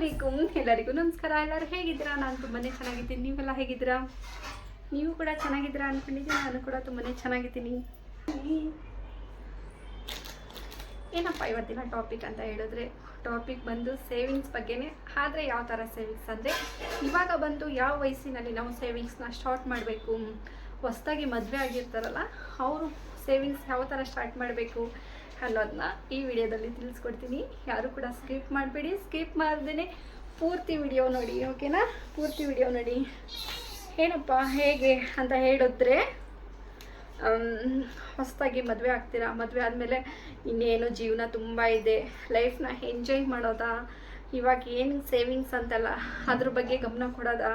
ಅಲೈಕುಮ್ ಎಲ್ಲರಿಗೂ ನಮಸ್ಕಾರ. ಎಲ್ಲರೂ ಹೇಗಿದ್ದೀರಾ? ನಾನು ತುಂಬಾ ಚೆನ್ನಾಗಿದ್ದೀನಿ. ನೀವೆಲ್ಲ ಹೇಗಿದ್ದೀರಾ? ನೀವು ಕೂಡ ಚೆನ್ನಾಗಿದ್ದೀರಾ ಅಂದ್ಕೊಂಡಿದ್ದೀನಿ ನಾನು ಕೂಡ ತುಂಬಾ ಚೆನ್ನಾಗಿದ್ದೀನಿ. ಏನಪ್ಪ ಇವತ್ತಿನ ಟಾಪಿಕ್ ಅಂತ ಹೇಳಿದ್ರೆ ಟಾಪಿಕ್ ಬಂದು ಸೇವಿಂಗ್ಸ್ ಬಗ್ಗೆನೇ. ಆದರೆ ಯಾವ ಥರ ಸೇವಿಂಗ್ಸ್ ಅಂದರೆ, ಇವಾಗ ಬಂದು ಯಾವ ವಯಸ್ಸಿನಲ್ಲಿ ನಾವು ಸೇವಿಂಗ್ಸ್ನ ಸ್ಟಾರ್ಟ್ ಮಾಡಬೇಕು? ಹೊಸ್ದಾಗಿ ಮದುವೆ ಆಗಿರ್ತಾರಲ್ಲ, ಅವರು ಸೇವಿಂಗ್ಸ್ ಯಾವ ಥರ ಸ್ಟಾರ್ಟ್ ಮಾಡಬೇಕು? ಅನ್ನೋದನ್ನ ಈ ವಿಡಿಯೋದಲ್ಲಿ ತಿಳಿಸ್ಕೊಡ್ತೀನಿ. ಯಾರು ಕೂಡ ಸ್ಕಿಪ್ ಮಾಡಬೇಡಿ. ಸ್ಕಿಪ್ ಮಾಡ್ದೇ ಪೂರ್ತಿ ವಿಡಿಯೋ ನೋಡಿ, ಓಕೆನಾ? ಪೂರ್ತಿ ವಿಡಿಯೋ ನೋಡಿ. ಏನಪ್ಪ, ಹೇಗೆ ಅಂತ ಹೇಳಿದ್ರೆ ಹೊಸದಾಗಿ ಮದುವೆ ಆಗ್ತೀರಾ? ಮದುವೆ ಆದಮೇಲೆ ಇನ್ನೇನು ಜೀವನ ತುಂಬ ಇದೆ. ಲೈಫ್ನ ಎಂಜಾಯ್ ಮಾಡೋದಾ? ಇವಾಗ ಏನು ಸೇವಿಂಗ್ಸ್ ಅಂತಲ್ಲ, ಅದ್ರ ಬಗ್ಗೆ ಗಮನ ಕೊಡೋದಾ?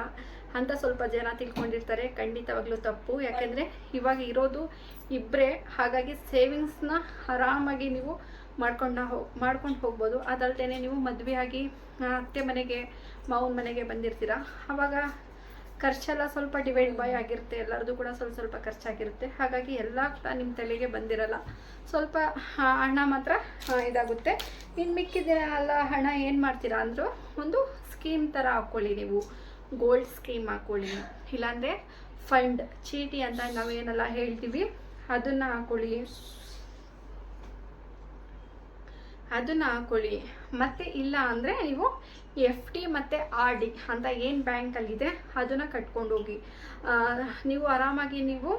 ಅಂತ ಸ್ವಲ್ಪ ಜನ ತಿಳ್ಕೊಂಡಿರ್ತಾರೆ. ಖಂಡಿತವಾಗ್ಲೂ ತಪ್ಪು. ಯಾಕೆಂದರೆ ಇವಾಗ ಇರೋದು ಇಬ್ಬರೇ ಹಾಗಾಗಿ ಸೇವಿಂಗ್ಸ್ನ ಆರಾಮಾಗಿ ನೀವು ಮಾಡ್ಕೊಂಡು ಹೋಗ್ ಮಾಡ್ಕೊಂಡು ಹೋಗ್ಬೋದು. ಅದಲ್ದೇ ನೀವು ಮದುವೆ ಆಗಿ ಅತ್ತೆ ಮನೆಗೆ, ಮಾವನ ಮನೆಗೆ ಬಂದಿರ್ತೀರ? ಆವಾಗ ಖರ್ಚೆಲ್ಲ ಸ್ವಲ್ಪ ಡಿವೈಡ್ ಬೈ ಆಗಿರುತ್ತೆ. ಎಲ್ಲರದು ಕೂಡ ಸ್ವಲ್ಪ ಸ್ವಲ್ಪ ಖರ್ಚಾಗಿರುತ್ತೆ. ಹಾಗಾಗಿ ಎಲ್ಲ ಕೂಡ ನಿಮ್ಮ ತಲೆಗೆ ಬಂದಿರಲ್ಲ. ಸ್ವಲ್ಪ ಹಣ ಮಾತ್ರ ಇದಾಗುತ್ತೆ. ಇನ್ನು ಮಿಕ್ಕಿದ ಎಲ್ಲ ಹಣ ಏನು ಮಾಡ್ತೀರಾ ಅಂದರೂ, ಒಂದು ಸ್ಕೀಮ್ ಥರ ಹಾಕ್ಕೊಳ್ಳಿ ನೀವು. ಗೋಲ್ಡ್ ಸ್ಕೀಮ್ ಹಾಕೊಳ್ಳಿ. ಇಲ್ಲಾಂದರೆ ಫಂಡ್ ಚೀಟಿ ಅಂತ ನಾವೇನೆಲ್ಲ ಹೇಳ್ತೀವಿ ಅದನ್ನು ಹಾಕೊಳ್ಳಿ. ಅದನ್ನ ಹಾಕೊಳ್ಳಿ. ಮತ್ತೆ ಇಲ್ಲ ಅಂದರೆ ನೀವು ಎಫ್ ಡಿ ಮತ್ತು ಆರ್ ಡಿ ಅಂತ ಏನು ಬ್ಯಾಂಕಲ್ಲಿದೆ ಅದನ್ನು ಕಟ್ಕೊಂಡು ಹೋಗಿ ಆ, ನೀವು ಆರಾಮಾಗಿ ನೀವು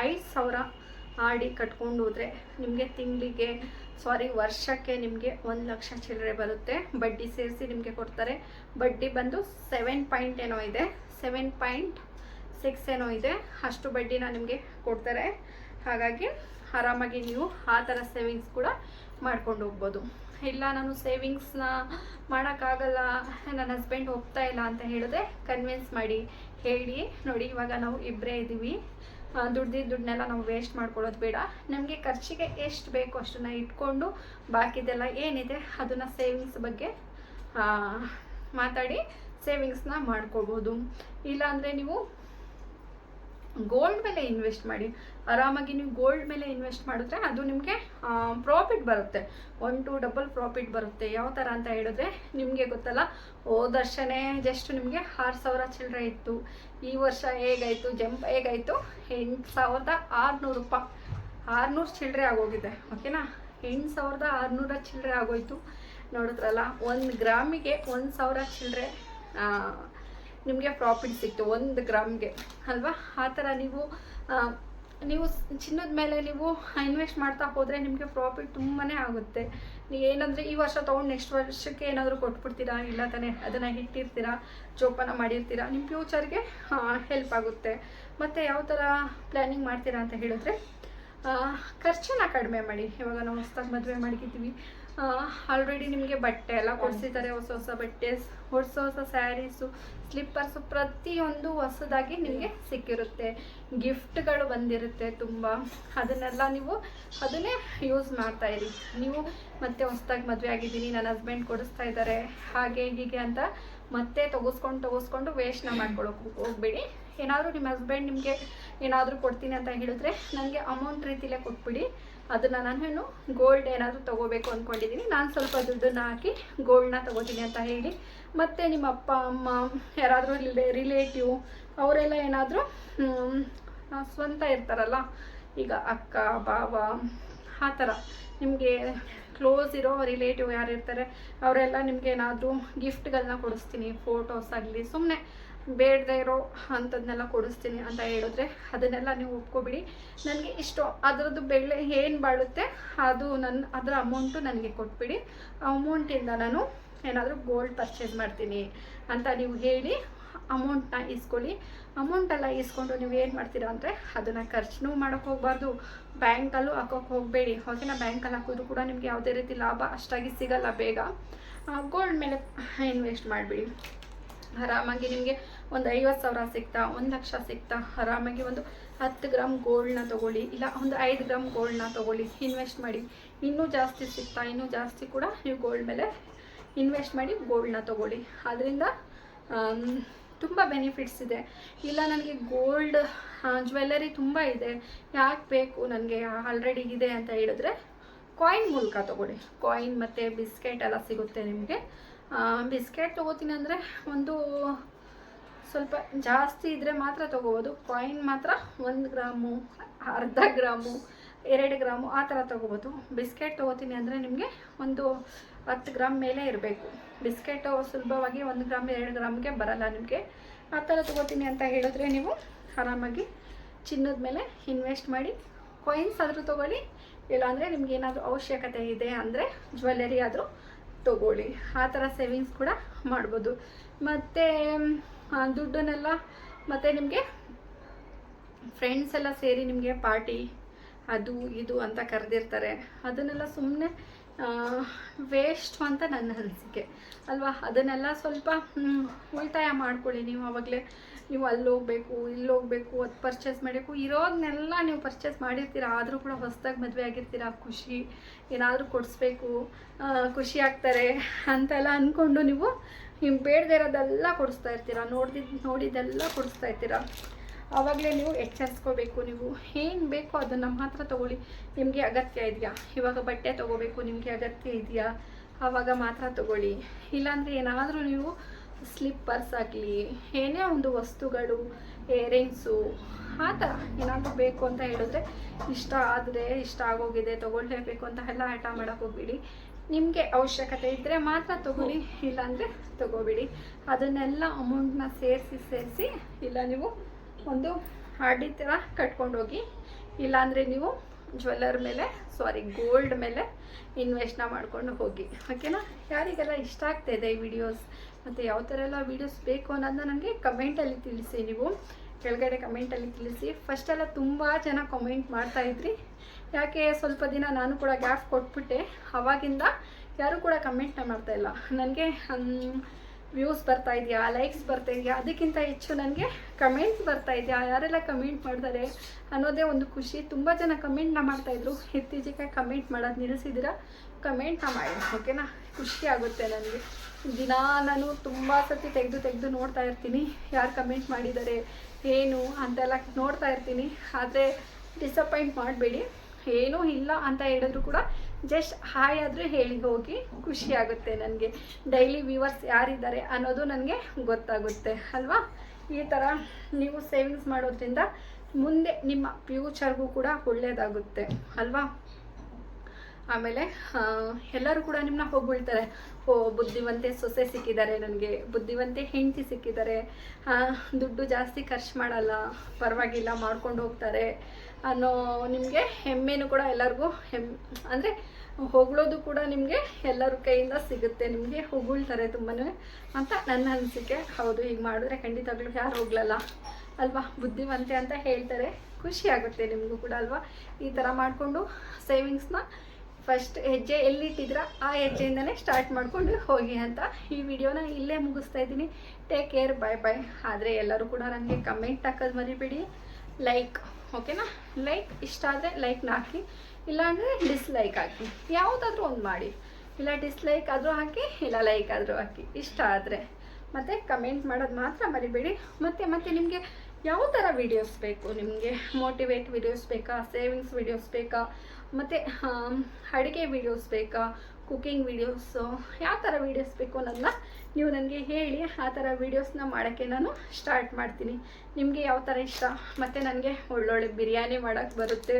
ಐದು ಸಾವಿರ ಆರ್ ಡಿ ಕಟ್ಕೊಂಡು ಹೋದರೆ ನಿಮಗೆ ತಿಂಗಳಿಗೆ ಸಾರಿ ವರ್ಷಕ್ಕೆ ನಿಮಗೆ ಒಂದು ಲಕ್ಷ ಚಿಲ್ಲರೆ ಬರುತ್ತೆ. ಬಡ್ಡಿ ಸೇರಿಸಿ ನಿಮಗೆ ಕೊಡ್ತಾರೆ. ಬಡ್ಡಿ ಬಂದು ಸೆವೆನ್ ಪಾಯಿಂಟ್ ಏನೋ ಇದೆ. ಸೆವೆನ್ ಪಾಯಿಂಟ್ ಸಿಕ್ಸ್ ಏನೋ ಇದೆ. ಅಷ್ಟು ಬಡ್ಡಿನ ನಿಮಗೆ ಕೊಡ್ತಾರೆ. ಹಾಗಾಗಿ ಆರಾಮಾಗಿ ನೀವು ಆ ಥರ ಸೇವಿಂಗ್ಸ್ ಕೂಡ ಮಾಡ್ಕೊಂಡು ಹೋಗ್ಬೋದು. ಇಲ್ಲ, ನಾನು ಸೇವಿಂಗ್ಸ್ನ ಮಾಡೋಕ್ಕಾಗಲ್ಲ, ನನ್ನ ಹಸ್ಬೆಂಡ್ ಹೋಗ್ತಾ ಇಲ್ಲ ಅಂತ ಹೇಳಿದ್ರೆ ಕನ್ವಿನ್ಸ್ ಮಾಡಿ. ಹೇಳಿ, ನೋಡಿ, ಇವಾಗ ನಾವು ಇಬ್ಬರೇ ಇದ್ದೀವಿ ದುಡ್ದಿದ್ದ ದುಡ್ಡನ್ನೆಲ್ಲ ನಾವು ವೇಸ್ಟ್ ಮಾಡ್ಕೊಳ್ಳೋದು ಬೇಡ. ನಮಗೆ ಖರ್ಚಿಗೆ ಎಷ್ಟು ಬೇಕು ಅಷ್ಟನ್ನು ಇಟ್ಕೊಂಡು ಬಾಕಿದೆಲ್ಲ ಏನಿದೆ ಅದನ್ನು ಸೇವಿಂಗ್ಸ್ ಬಗ್ಗೆ ಮಾತಾಡಿ ಸೇವಿಂಗ್ಸ್ನ ಮಾಡ್ಕೋಬೋದು. ಇಲ್ಲಾಂದರೆ ನೀವು ಗೋಲ್ಡ್ ಮೇಲೆ ಇನ್ವೆಸ್ಟ್ ಮಾಡಿ. ಆರಾಮಾಗಿ ನೀವು ಗೋಲ್ಡ್ ಮೇಲೆ ಇನ್ವೆಸ್ಟ್ ಮಾಡಿದ್ರೆ ಅದು ನಿಮಗೆ ಪ್ರಾಫಿಟ್ ಬರುತ್ತೆ. ಒನ್ ಟು ಡಬಲ್ ಪ್ರಾಫಿಟ್ ಬರುತ್ತೆ. ಯಾವ ಥರ ಅಂತ ಹೇಳಿದ್ರೆ ನಿಮಗೆ ಗೊತ್ತಲ್ಲ, ಹೋದ ವರ್ಷನೇ ಜಸ್ಟ್ ನಿಮಗೆ ಆರು ಸಾವಿರ ಚಿಲ್ಲರೆ ಇತ್ತು. ಈ ವರ್ಷ ಹೇಗಾಯಿತು, ಜಂಪ್ ಹೇಗಾಯಿತು? ಎಂಟು ಸಾವಿರದ ಆರುನೂರು ರೂಪಾಯಿ. ಆರುನೂರು ಚಿಲ್ಲರೆ ಆಗೋಗಿದೆ ಓಕೆನಾ ಎಂಟು ಸಾವಿರದ ಆರುನೂರ ಚಿಲ್ಲರೆ ಆಗೋಯ್ತು. ನೋಡಿದ್ರಲ್ಲ, ಒಂದು ಗ್ರಾಮಿಗೆ ಒಂದು ಸಾವಿರ ಚಿಲ್ಲರೆ ನಿಮಗೆ ಪ್ರಾಫಿಟ್ ಸಿಕ್ತು, ಒಂದು ಗ್ರಾಮ್ಗೆ. ಅಲ್ವಾ? ಆ ಥರ ನೀವು ನೀವು ಚಿನ್ನದ ಮೇಲೆ ನೀವು ಇನ್ವೆಸ್ಟ್ ಮಾಡ್ತಾ ಹೋದರೆ ನಿಮಗೆ ಪ್ರಾಫಿಟ್ ತುಂಬಾ ಆಗುತ್ತೆ. ನೀವು ಏನಂದರೆ ಈ ವರ್ಷ ತೊಗೊಂಡು ನೆಕ್ಸ್ಟ್ ವರ್ಷಕ್ಕೆ ಏನಾದರೂ ಕೊಟ್ಬಿಡ್ತೀರಾ? ಇಲ್ಲ ತಾನೇ, ಅದನ್ನು ಇಟ್ಟಿರ್ತೀರಾ? ಜೋಪಾನ ಮಾಡಿರ್ತೀರಾ? ನಿಮ್ಮ ಫ್ಯೂಚರ್ಗೆ ಹೆಲ್ಪ್ ಆಗುತ್ತೆ. ಮತ್ತು ಯಾವ ಥರ ಪ್ಲ್ಯಾನಿಂಗ್ ಮಾಡ್ತೀರಾ ಅಂತ ಹೇಳಿದ್ರೆ ಖರ್ಚನ್ನ ಕಡಿಮೆ ಮಾಡಿ. ಇವಾಗ ನಾವು ಹೊಸ್ದಾಗಿ ಮದುವೆ ಮಾಡಿದ್ದೀವಿ ಆಲ್ರೆಡಿ ನಿಮಗೆ ಬಟ್ಟೆ ಎಲ್ಲ ಕೊಡಿಸಿದ್ದಾರೆ ಹೊಸ ಹೊಸ ಬಟ್ಟೆ, ಹೊಸ ಹೊಸ ಸ್ಯಾರೀಸು ಸ್ಲಿಪ್ಪರ್ಸು ಪ್ರತಿಯೊಂದು ಹೊಸದಾಗಿ ನಿಮಗೆ ಸಿಕ್ಕಿರುತ್ತೆ. ಗಿಫ್ಟ್ಗಳು ಬಂದಿರುತ್ತೆ ತುಂಬ. ಅದನ್ನೆಲ್ಲ ನೀವು ಅದನ್ನೇ ಯೂಸ್ ಮಾಡ್ತಾ ಇರಿ. ನೀವು ಮತ್ತೆ ಹೊಸ್ದಾಗಿ ಮದುವೆ ಆಗಿದ್ದೀನಿ, ನನ್ನ ಹಸ್ಬೆಂಡ್ ಕೊಡಿಸ್ತಾ ಇದ್ದಾರೆ, ಹಾಗೆ ಹೀಗೆ ಅಂತ ಮತ್ತೆ ತೊಗೋಸ್ಕೊಂಡು ತೊಗೋಸ್ಕೊಂಡು ವೇಸ್ಟ್ನ ಮಾಡ್ಕೊಳಕ್ಕೆ ಹೋಗ್ಬೇಡಿ. ಏನಾದರೂ ನಿಮ್ಮ ಹಸ್ಬೆಂಡ್ ನಿಮಗೆ ಏನಾದರೂ ಕೊಡ್ತೀನಿ ಅಂತ ಹೇಳಿದ್ರೆ ನನಗೆ ಅಮೌಂಟ್ ರೀತಿಲೇ ಕೊಟ್ಬಿಡಿ. ಅದನ್ನು ನಾನು ಗೋಲ್ಡ್ ಏನಾದರೂ ತೊಗೋಬೇಕು ಅಂದ್ಕೊಂಡಿದ್ದೀನಿ ನಾನು ಸ್ವಲ್ಪ ದುಡ್ಡನ್ನು ಹಾಕಿ ಗೋಲ್ಡ್ನ ತೊಗೋತೀನಿ ಅಂತ ಹೇಳಿ. ಮತ್ತು ನಿಮ್ಮ ಅಪ್ಪ, ಅಮ್ಮ, ಯಾರಾದರೂ ರಿಲೇಟಿವ್ ಅವರೆಲ್ಲ ಏನಾದರೂ ಸ್ವಂತ ಇರ್ತಾರಲ್ಲ, ಈಗ ಅಕ್ಕ ಬಾವ ಆ ಥರ ನಿಮಗೆ ಕ್ಲೋಸ್ ಇರೋ ರಿಲೇಟಿವ್ ಯಾರು ಇರ್ತಾರೆ, ಅವರೆಲ್ಲ ನಿಮ್ಗೆ ಏನಾದರೂ ಗಿಫ್ಟ್ಗಳನ್ನ ಕೊಡಿಸ್ತೀನಿ ಫೋಟೋಸ್ ಆಗಲಿ ಸುಮ್ಮನೆ ಬೇಡದೇ ಇರೋ ಅಂಥದ್ದನ್ನೆಲ್ಲ ಕೊಡಿಸ್ತೀನಿ ಅಂತ ಹೇಳಿದ್ರೆ ಅದನ್ನೆಲ್ಲ ನೀವು ಒಪ್ಕೊಬಿಡಿ. ನನಗೆ ಇಷ್ಟು, ಅದರದ್ದು ಬೆಳೆ ಏನು ಬಾಳುತ್ತೆ, ಅದು ನನ್ನ ಅದರ ಅಮೌಂಟು ನನಗೆ ಕೊಟ್ಬಿಡಿ. ಆ ಅಮೌಂಟಿಂದ ನಾನು ಏನಾದರೂ ಗೋಲ್ಡ್ ಪರ್ಚೇಸ್ ಮಾಡ್ತೀನಿ ಅಂತ ನೀವು ಹೇಳಿ ಅಮೌಂಟ್ನ ಇಸ್ಕೊಳ್ಳಿ ಅಮೌಂಟೆಲ್ಲ ಇಸ್ಕೊಂಡು ನೀವು ಏನು ಮಾಡ್ತೀರಾ ಅಂದರೆ ಅದನ್ನು ಖರ್ಚು ಮಾಡೋಕೆ ಹೋಗಬಾರ್ದು. ಬ್ಯಾಂಕಲ್ಲೂ ಹಾಕೋಕೆ ಹೋಗಬೇಡಿ. ಓಕೆನಾ ಬ್ಯಾಂಕಲ್ಲಿ ಹಾಕಿದ್ರು ಕೂಡ ನಿಮಗೆ ಯಾವುದೇ ರೀತಿ ಲಾಭ ಅಷ್ಟಾಗಿ ಸಿಗಲ್ಲ ಬೇಗ. ಗೋಲ್ಡ್ ಮೇಲೆ ಇನ್ವೆಸ್ಟ್ ಮಾಡಿಬಿಡಿ. ಆರಾಮಾಗಿ ನಿಮಗೆ ಒಂದು ಐವತ್ತು ಸಾವಿರ ಸಿಗ್ತಾ, ಒಂದು ಲಕ್ಷ ಸಿಗ್ತಾ, ಆರಾಮಾಗಿ ಒಂದು ಹತ್ತು ಗ್ರಾಮ್ ಗೋಲ್ಡ್ನ ತೊಗೊಳ್ಳಿ. ಇಲ್ಲ, ಒಂದು ಐದು ಗ್ರಾಮ್ ಗೋಲ್ಡ್ನ ತೊಗೊಳ್ಳಿ. ಇನ್ವೆಸ್ಟ್ ಮಾಡಿ. ಇನ್ನೂ ಜಾಸ್ತಿ ಸಿಗ್ತಾ, ಇನ್ನೂ ಜಾಸ್ತಿ ಕೂಡ ನೀವು ಗೋಲ್ಡ್ ಮೇಲೆ ಇನ್ವೆಸ್ಟ್ ಮಾಡಿ ಗೋಲ್ಡ್ನ ತೊಗೊಳ್ಳಿ. ಅದರಿಂದ ತುಂಬ ಬೆನಿಫಿಟ್ಸ್ ಇದೆ. ಇಲ್ಲ ನನಗೆ ಗೋಲ್ಡ್ ಜ್ಯುವೆಲ್ಲರಿ ತುಂಬ ಇದೆ. ಯಾಕೆ ಬೇಕು ನನಗೆ ಆಲ್ರೆಡಿ ಇದೆ ಅಂತ ಹೇಳಿದ್ರೆ ಕಾಯಿನ್ ಮೂಲಕ ತೊಗೊಳ್ಳಿ. ಕಾಯಿನ್ ಮತ್ತು ಬಿಸ್ಕೆಟ್ ಎಲ್ಲ ಸಿಗುತ್ತೆ ನಿಮಗೆ. ಬಿಸ್ಕೆಟ್ ತೊಗೋತೀನಿ ಅಂದರೆ ಒಂದು ಸ್ವಲ್ಪ ಜಾಸ್ತಿ ಇದ್ದರೆ ಮಾತ್ರ ತೊಗೋಬೋದು. ಕಾಯಿನ್ ಮಾತ್ರ ಒಂದು ಗ್ರಾಮು, ಅರ್ಧ ಗ್ರಾಮು. ಎರಡು ಗ್ರಾಮು ಆ ಥರ ತೊಗೋಬೋದು. ಬಿಸ್ಕೆಟ್ ತೊಗೋತೀನಿ ಅಂದರೆ ನಿಮಗೆ ಒಂದು ಹತ್ತು ಗ್ರಾಮ್ ಮೇಲೆ ಇರಬೇಕು. ಬಿಸ್ಕೆಟು ಸುಲಭವಾಗಿ ಒಂದು ಗ್ರಾಮ್, ಎರಡು ಗ್ರಾಮ್ಗೆ ಬರಲ್ಲ ನಿಮಗೆ. ಆ ಥರ ತೊಗೋತೀನಿ ಅಂತ ಹೇಳಿದ್ರೆ ನೀವು ಆರಾಮಾಗಿ ಚಿನ್ನದ ಮೇಲೆ ಇನ್ವೆಸ್ಟ್ ಮಾಡಿ ಕಾಯಿನ್ಸ್ ಆದರೂ ತೊಗೊಳ್ಳಿ, ಇಲ್ಲಾಂದರೆ ನಿಮ್ಗೆ ಏನಾದರೂ ಅವಶ್ಯಕತೆ ಇದೆ ಅಂದರೆ ಜ್ಯುವೆಲ್ಲರಿ ಆದರೂ ತೊಗೊಳ್ಳಿ. ಆ ಥರ ಸೇವಿಂಗ್ಸ್ ಕೂಡ ಮಾಡ್ಬೋದು. ಮತ್ತು ದುಡ್ಡನ್ನೆಲ್ಲ ಮತ್ತು ನಿಮಗೆ ಫ್ರೆಂಡ್ಸ್ ಎಲ್ಲ ಸೇರಿ ನಿಮಗೆ ಪಾರ್ಟಿ ಅದು ಇದು ಅಂತ ಕರೆದಿರ್ತಾರೆ. ಅದನ್ನೆಲ್ಲ ಸುಮ್ಮನೆ ವೇಸ್ಟ್ ಅಂತ ನನ್ನ ಅನಿಸಿಕೆ. ಅಲ್ವಾ? ಅದನ್ನೆಲ್ಲ ಸ್ವಲ್ಪ ಉಳಿತಾಯ ಮಾಡ್ಕೊಳ್ಳಿ. ನೀವು ಆವಾಗಲೇ ನೀವು ಅಲ್ಲಿ ಹೋಗ್ಬೇಕು ಇಲ್ಲಿ ಹೋಗ್ಬೇಕು ಅದು ಪರ್ಚೇಸ್ ಮಾಡಬೇಕು. ಇರೋದನ್ನೆಲ್ಲ ನೀವು ಪರ್ಚೇಸ್ ಮಾಡಿರ್ತೀರ? ಆದರೂ ಕೂಡ ಹೊಸದಾಗಿ ಮದುವೆ ಆಗಿರ್ತೀರ? ಖುಷಿ. ಏನಾದರೂ ಕೊಡಿಸ್ಬೇಕು ಖುಷಿ ಆಗ್ತಾರೆ ಅಂತೆಲ್ಲ ಅಂದ್ಕೊಂಡು ನೀವು ನಿಮ್ಗೆ ಬೇಡದೇ ಇರೋದೆಲ್ಲ ಕೊಡಿಸ್ತಾ ಇರ್ತೀರ? ನೋಡ್ದಿದ್ದು ನೋಡಿದ್ದೆಲ್ಲ ಕೊಡಿಸ್ತಾ ಇರ್ತೀರ? ಆವಾಗಲೇ ನೀವು ಎಚ್ಚರಿಸ್ಕೋಬೇಕು, ನೀವು ಏನು ಬೇಕೋ ಅದನ್ನು ಮಾತ್ರ ತೊಗೊಳ್ಳಿ. ನಿಮಗೆ ಅಗತ್ಯ ಇದೆಯಾ? ಇವಾಗ ಬಟ್ಟೆ ತೊಗೋಬೇಕು, ನಿಮಗೆ ಅಗತ್ಯ ಇದೆಯಾ? ಆವಾಗ ಮಾತ್ರ ತೊಗೊಳ್ಳಿ. ಇಲ್ಲಾಂದರೆ ಏನಾದರೂ ನೀವು ಸ್ಲಿಪ್ಪರ್ಸ್ ಆಗಲಿ, ಏನೇ ಒಂದು ವಸ್ತುಗಳು ಏರಿಂಗ್ಸು ಆ ಥರ ಏನಾದರೂ ಬೇಕು ಅಂತ ಹೇಳಿದ್ರೆ ಇಷ್ಟ ಆದರೆ, ಇಷ್ಟ ಆಗೋಗಿದೆ ತೊಗೊಳ್ಳೇಬೇಕು ಅಂತ ಎಲ್ಲ ಹಠ ಮಾಡೋಕ್ಕೆ ಹೋಗ್ಬಿಡಿ. ನಿಮಗೆ ಅವಶ್ಯಕತೆ ಇದ್ದರೆ ಮಾತ್ರ ತೊಗೊಳ್ಳಿ, ಇಲ್ಲಾಂದರೆ ತೊಗೋಬಿಡಿ. ಅದನ್ನೆಲ್ಲ ಅಮೌಂಟ್ನ ಸೇರಿಸಿ ಸೇರಿಸಿ, ಇಲ್ಲ ನೀವು ಒಂದು ಹಾಡಿ ಡಿ ಥರ ಕಟ್ಕೊಂಡೋಗಿ, ಇಲ್ಲಾಂದರೆ ನೀವು ಜ್ಯುವೆಲ್ಲರ್ ಮೇಲೆ ಸಾರಿ ಗೋಲ್ಡ್ ಮೇಲೆ ಇನ್ವೆಸ್ಟ್ನ ಮಾಡ್ಕೊಂಡು ಹೋಗಿ. ಓಕೆನಾ ಯಾರಿಗೆಲ್ಲ ಇಷ್ಟ ಆಗ್ತಾ ಇದೆ ಈ ವಿಡಿಯೋಸ್ ಮತ್ತು ಯಾವ ಥರ ಎಲ್ಲ ವೀಡಿಯೋಸ್ ಬೇಕು ಅನ್ನೋದನ್ನ ನನಗೆ ಕಮೆಂಟಲ್ಲಿ ತಿಳಿಸಿ ನೀವು. ಕೆಳಗಡೆ ಕಮೆಂಟಲ್ಲಿ ತಿಳಿಸಿ. ಫಸ್ಟೆಲ್ಲ ತುಂಬ ಜನ ಕಮೆಂಟ್ ಮಾಡ್ತಾಯಿದ್ರಿ ಯಾಕೆ ಸ್ವಲ್ಪ ದಿನ ನಾನು ಕೂಡ ಗ್ಯಾಪ್ ಕೊಟ್ಬಿಟ್ಟೆ. ಅವಾಗಿಂದ ಯಾರೂ ಕೂಡ ಕಮೆಂಟ್ನ ಮಾಡ್ತಾಯಿಲ್ಲ ನನಗೆ ವ್ಯೂಸ್ ಬರ್ತಾ ಇದೆಯಾ? ಲೈಕ್ಸ್ ಬರ್ತಾ ಇದೆಯಾ? ಅದಕ್ಕಿಂತ ಹೆಚ್ಚು ನನಗೆ ಕಮೆಂಟ್ಸ್ ಬರ್ತಾ ಇದೆಯಾ? ಯಾರೆಲ್ಲ ಕಮೆಂಟ್ ಮಾಡ್ತಾರೆ ಅನ್ನೋದೇ ಒಂದು ಖುಷಿ. ತುಂಬ ಜನ ಕಮೆಂಟ್ನ ಮಾಡ್ತಾಯಿದ್ರು ಇತ್ತೀಚೆಗೆ ಕಮೆಂಟ್ ಮಾಡೋದು ನಿಲ್ಲಿಸಿದ್ದೀರಾ? ಕಮೆಂಟ್ನ ಮಾಡಿ. ಓಕೆನಾ? ಖುಷಿ ಆಗುತ್ತೆ ನನಗೆ. ದಿನ ನಾನು ತುಂಬ ಸತಿ ತೆಗೆದು ತೆಗೆದು ನೋಡ್ತಾ ಇರ್ತೀನಿ. ಯಾರು ಕಮೆಂಟ್ ಮಾಡಿದ್ದಾರೆ, ಏನು ಅಂತೆಲ್ಲ ನೋಡ್ತಾ ಇರ್ತೀನಿ. ಆದರೆ ಡಿಸಪಾಯಿಂಟ್ ಮಾಡಬೇಡಿ. ಏನೂ ಇಲ್ಲ ಅಂತ ಹೇಳಿದ್ರು ಕೂಡ ಜಸ್ಟ್ ಹಾಯ್ ಆದರೂ ಹೇಳಿ ಹೋಗಿ ಖುಷಿಯಾಗುತ್ತೆ ನನಗೆ. ಡೈಲಿ ವ್ಯೂವರ್ಸ್ ಯಾರಿದ್ದಾರೆ ಅನ್ನೋದು ನನಗೆ ಗೊತ್ತಾಗುತ್ತೆ, ಅಲ್ವಾ? ಈ ಥರ ನೀವು ಸೇವಿಂಗ್ಸ್ ಮಾಡೋದ್ರಿಂದ ಮುಂದೆ ನಿಮ್ಮ ಫ್ಯೂಚರ್ಗೂ ಕೂಡ ಒಳ್ಳೆಯದಾಗುತ್ತೆ ಅಲ್ವಾ? ಆಮೇಲೆ ಎಲ್ಲರೂ ಕೂಡ ನಿಮ್ಮನ್ನ ಹೊಗಳ್ತಾರೆ ಓ, ಬುದ್ಧಿವಂತೆ ಸೊಸೆ ಸಿಕ್ಕಿದ್ದಾರೆ ನನಗೆ, ಬುದ್ಧಿವಂತೆ ಹೆಂಡತಿ ಸಿಕ್ಕಿದ್ದಾರೆ. ದುಡ್ಡು ಜಾಸ್ತಿ ಖರ್ಚು ಮಾಡಲ್ಲ, ಪರವಾಗಿಲ್ಲ, ಮಾಡ್ಕೊಂಡು ಹೋಗ್ತಾರೆ ಅನ್ನೋ ನಿಮಗೆ ಹೆಮ್ಮೆನೂ ಕೂಡ ಎಲ್ಲರಿಗೂ ಹೆಮ್, ಅಂದರೆ ಹೊಗಳೋದು ಕೂಡ ನಿಮಗೆ ಎಲ್ಲರ ಕೈಯಿಂದ ಸಿಗುತ್ತೆ, ನಿಮಗೆ ಹೊಗಳ್ತಾರೆ ತುಂಬಾ ಅಂತ ನನ್ನ ಅನಿಸಿಕೆ. ಹೌದು, ಹೀಗೆ ಮಾಡಿದ್ರೆ ಖಂಡಿತವಾಗ್ಲೂ ಯಾರು ಹೋಗ್ಲಲ್ಲ ಅಲ್ವಾ? ಬುದ್ಧಿವಂತೆ ಅಂತ ಹೇಳ್ತಾರೆ. ಖುಷಿ ಆಗುತ್ತೆ ನಿಮಗೂ ಕೂಡ ಅಲ್ವಾ? ಈ ಥರ ಮಾಡಿಕೊಂಡು ಸೇವಿಂಗ್ಸ್ನ ಫಸ್ಟ್ ಹೆಜ್ಜೆ ಎಲ್ಲಿಟ್ಟಿದ್ರ ಆ ಹೆಜ್ಜೆಯಿಂದನೇ ಸ್ಟಾರ್ಟ್ ಮಾಡಿಕೊಂಡು ಹೋಗಿ ಅಂತ ಈ ವಿಡಿಯೋನ ಇಲ್ಲೇ ಮುಗಿಸ್ತಾ ಇದ್ದೀನಿ. ಟೇಕ್ ಕೇರ್ ಬಾಯ್ ಬಾಯ್ ಆದರೆ ಎಲ್ಲರೂ ಕೂಡ ನನಗೆ ಕಮೆಂಟ್ ಹಾಕೋದು ಮರಿಬೇಡಿ. ಲೈಕ್ ಓಕೆನಾ ಲೈಕ್ ಇಷ್ಟ ಆದರೆ ಲೈಕ್ನ ಹಾಕಿ. ಇಲ್ಲಾಂದರೆ ಡಿಸ್ಲೈಕ್ ಹಾಕಿ. ಯಾವುದಾದ್ರೂ ಒಂದು ಮಾಡಿ. ಇಲ್ಲ ಡಿಸ್ಲೈಕ್ ಆದರೂ ಹಾಕಿ, ಇಲ್ಲ ಲೈಕ್ ಆದರೂ ಹಾಕಿ. ಇಷ್ಟ ಆದರೆ. ಮತ್ತು ಕಮೆಂಟ್ ಮಾಡೋದು ಮಾತ್ರ ಮರಿಬೇಡಿ. ಮತ್ತು ಮತ್ತು ನಿಮಗೆ ಯಾವ ಥರ ವೀಡಿಯೋಸ್ ಬೇಕು? ನಿಮಗೆ ಮೋಟಿವೇಟ್ ವೀಡಿಯೋಸ್ ಬೇಕಾ? ಸೇವಿಂಗ್ಸ್ ವೀಡಿಯೋಸ್ ಬೇಕಾ? ಮತ್ತು ಅಡುಗೆ ವೀಡಿಯೋಸ್ ಬೇಕಾ? ಕುಕಿಂಗ್ ವೀಡಿಯೋಸು ಯಾವ ಥರ ವೀಡಿಯೋಸ್ ಬೇಕು ಅನ್ನೋದನ್ನ ನೀವು ನನಗೆ ಹೇಳಿ, ಆ ಥರ ವೀಡಿಯೋಸ್ನ ಮಾಡೋಕ್ಕೆ ನಾನು ಸ್ಟಾರ್ಟ್ ಮಾಡ್ತೀನಿ. ನಿಮಗೆ ಯಾವ ಥರ ಇಷ್ಟ? ಮತ್ತು ನನಗೆ ಒಳ್ಳೊಳ್ಳೆ ಬಿರಿಯಾನಿ ಮಾಡೋಕ್ಕೆ ಬರುತ್ತೆ.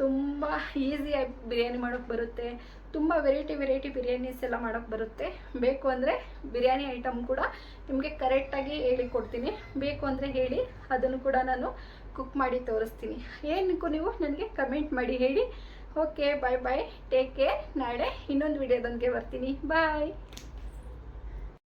ತುಂಬ ಈಸಿಯಾಗಿ ಬಿರಿಯಾನಿ ಮಾಡೋಕ್ಕೆ ಬರುತ್ತೆ. ತುಂಬ ವೆರೈಟಿ ವೆರೈಟಿ ಬಿರಿಯಾನೀಸ್ ಎಲ್ಲ ಮಾಡೋಕ್ಕೆ ಬರುತ್ತೆ. ಬೇಕು ಅಂದರೆ ಬಿರಿಯಾನಿ ಐಟಮ್ ಕೂಡ ನಿಮಗೆ ಕರೆಕ್ಟಾಗಿ ಹೇಳಿಕೊಡ್ತೀನಿ ಬೇಕು ಅಂದರೆ ಹೇಳಿ, ಅದನ್ನು ಕೂಡ ನಾನು ಕುಕ್ ಮಾಡಿ ತೋರಿಸ್ತೀನಿ. ಏನಕ್ಕೂ ನೀವು ನನಗೆ ಕಮೆಂಟ್ ಮಾಡಿ ಹೇಳಿ. Okay bye bye take care ನಾಳೆ ಇನ್ನೊಂದು ವಿಡಿಯೋದೊಂದಿಗೆ ಬರ್ತೀನಿ. ಬಾಯ್